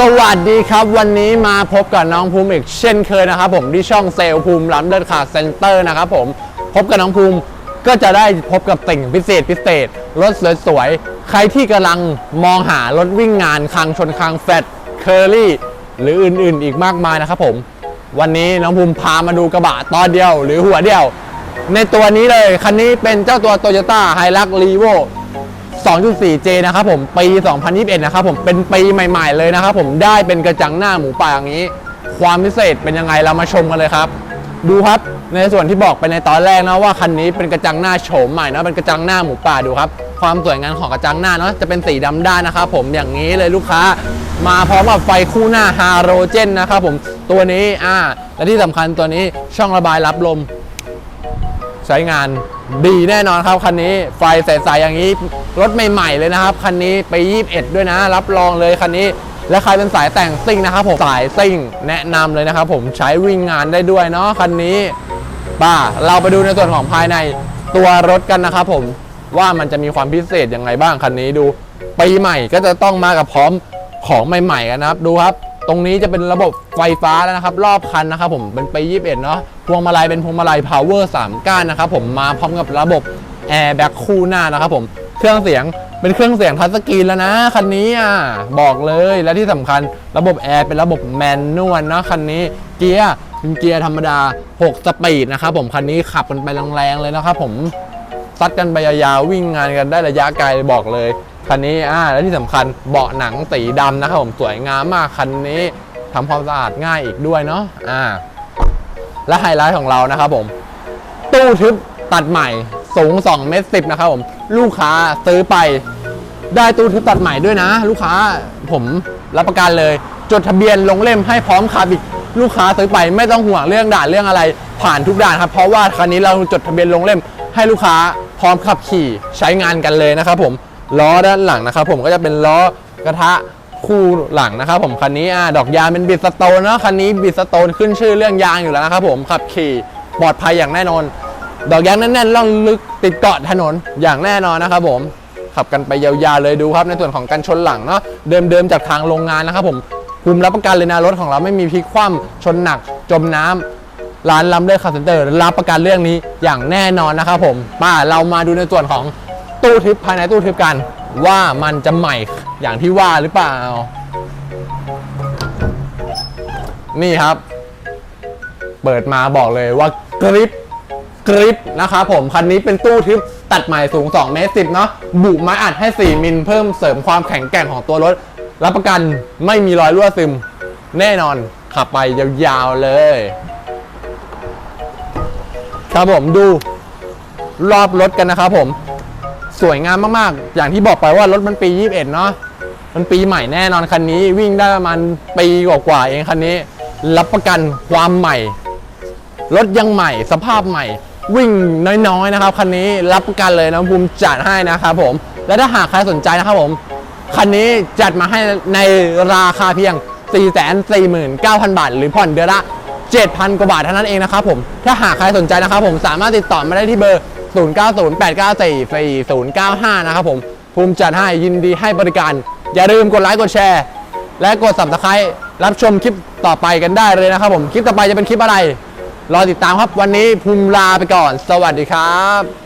สวัสดีครับ วันนี้มาพบกับน้องภูมิอีกเช่นเคยนะครับผมที่ช่องเซลล์ภูมิล้ำเลิศขาดเซ็นเตอร์นะครับผมพบกับน้องภูมิก็จะได้พบกับสิ่งพิเศษพิเศษ รถสวยๆ ใครที่กำลังมองหารถวิ่งงานคางชนคางแฟดเคอรี่หรืออื่นๆ อีกมากมายนะครับผม วันนี้น้องภูมิพามาดูกระบะตอนเดียว หรือหัวเดียว ในตัวนี้เลยคันนี้เป็นเจ้าตัว Toyota Hilux Revo 2.4J นะครับผมปี 2021 นะครับผมเป็นปีใหม่ ๆ เลยนะครับผมได้เป็นกระจังหน้าหมูป่าอย่างนี้ ความพิเศษเป็นยังไงเรามาชมกันเลยครับ ดูครับในส่วนที่บอกไปในตอนแรกนะว่าคันนี้เป็นกระจังหน้าโฉมใหม่นะเป็นกระจังหน้าหมูป่าดูครับความสวยงามของกระจังหน้าเนาะจะเป็นสีดำด้านนะครับผมอย่างนี้เลยลูกค้า มาพร้อมกับไฟคู่หน้าฮาโรเจนนะครับผมตัวนี้อ่าและที่สำคัญตัวนี้ช่องระบายรับลม ใช้งานดีแน่นอนครับคันนี้ไฟใสๆอย่างนี้รถใหม่ๆเลยนะครับคันนี้ไป 21 ด้วยนะ รับรองเลยคันนี้ และใครเป็นสายแต่งซิ่งนะครับผมสายซิ่งแนะนำเลยนะครับผมใช้วิ่งงานได้ด้วยเนาะคันนี้ป้าเราไปดูในส่วนของภายในตัวรถกันนะครับผมว่ามันจะมีความพิเศษยังไงบ้างคันนี้ดูปีใหม่ก็จะต้องมากับพร้อมของใหม่ๆกันนะครับดูครับ ตรงนี้จะเป็นระบบไฟฟ้าแล้วนะครับ รอบคันนะครับผมเป็นไปี21เนาะพวงมาลัยเป็นพวงมาลัย power 3 ก้านนะครับผมมาพร้อมกับระบบ airbag คู่หน้านะครับผมเครื่องเสียงเป็นเครื่องเสียงทัชสกรีนแล้วนะคันนี้อะบอกเลยและที่สำคัญระบบแอร์เป็นระบบแมนนวลเนาะคันนี้เกียร์เป็นเกียร์ธรรมดา 6 สปีดนะครับผมคันนี้ขับกันไปแรงๆเลยนะครับผมซัดกันไปยาวๆวิ่งงานกันได้ระยะไกลบอกเลย คันนี้อ่าและที่สำคัญเบาะหนังสีดำนะครับผมสวยงามมากคันนี้ทำความสะอาดง่ายอีกด้วยเนาะอ่าและไฮไลท์ของเรานะครับผม ตู้ทึบตัดใหม่สูง2เมตร10นะครับผมลูกค้าซื้อไป ได้ตู้ทึบตัดใหม่ด้วยนะ ลูกค้าผมรับประกันเลย จดทะเบียนลงเล่มให้พร้อมขับอีกลูกค้าซื้อไปไม่ต้องห่วงเรื่องด่านเรื่องอะไร ผ่านทุกด่านครับ เพราะว่าคันนี้เราจดทะเบียนลงเล่มให้ลูกค้าพร้อมขับขี่ใช้งานกันเลยนะครับผม ล้อด้านหลังนะครับผมก็จะเป็นล้อกระทะคู่หลังนะครับผมคันนี้อ่าดอกยางเป็นบิดสโตนเนาะคันนี้บิดสโตนขึ้นชื่อเรื่องยางอยู่แล้วนะครับผมขับขี่ปลอดภัยอย่างแน่นอน ดอกยางแน่นๆล่องลึกติดเกาะถนนอย่างแน่นอนนะครับผมขับกันไปยาวๆเลยดูครับในส่วนของการชนหลังเนาะเดิมๆจากทางโรงงานนะครับผมภูมิรับประกันเลยนะรถของเราไม่มีพลิกคว่ำชนหนักจมน้ำร้านลำเลือดคาร์เซนเตอร์รับประกันเรื่องนี้อย่างแน่นอนนะครับผมป้าเรามาดูในส่วนของ ตู้ทึบภายในตู้ทึบกัน ว่ามันจะใหม่อย่างที่ว่าหรือเปล่า นี่ครับ เปิดมาบอกเลยว่ากริปกริปนะครับผมคันนี้เป็นตู้ทึบตัดใหม่สูง2เมตร10เนาะบุไม้อัดให้ 4 มิลเพิ่มเสริมความแข็งแกร่งของตัวรถ รับประกันไม่มีรอยรั่วซึม แน่นอนขับไปยาวๆเลย ครับผมดูรอบรถกันนะครับผม สวยงามมากๆ อย่างที่บอกไปว่ารถมันปี 21 เนาะมันปีใหม่แน่นอนคันนี้ วิ่งได้ประมาณปีกว่าๆเองคันนี้ รับประกันความใหม่ รถยังใหม่สภาพใหม่ วิ่งน้อยๆนะครับคันนี้รับประกันเลยนะภูมิจัดให้นะครับผม และถ้าหากใครสนใจนะครับผมคันนี้จัดมาให้ในราคาเพียง 449,000 บาท หรือผ่อนเดือนละ7,000 กว่าบาทเท่านั้นเองนะครับผม ถ้าหากใครสนใจนะครับผมสามารถติดต่อมาได้ที่เบอร์ 0908944095 นะครับผมภูมิจัดให้ยินดีให้บริการ อย่าลืมกดไลค์กดแชร์ และกด subscribe รับชมคลิปต่อไปกันได้เลยนะครับผมคลิปต่อไปจะเป็นคลิปอะไร รอติดตามครับวันนี้ภูมิลาไปก่อน สวัสดีครับ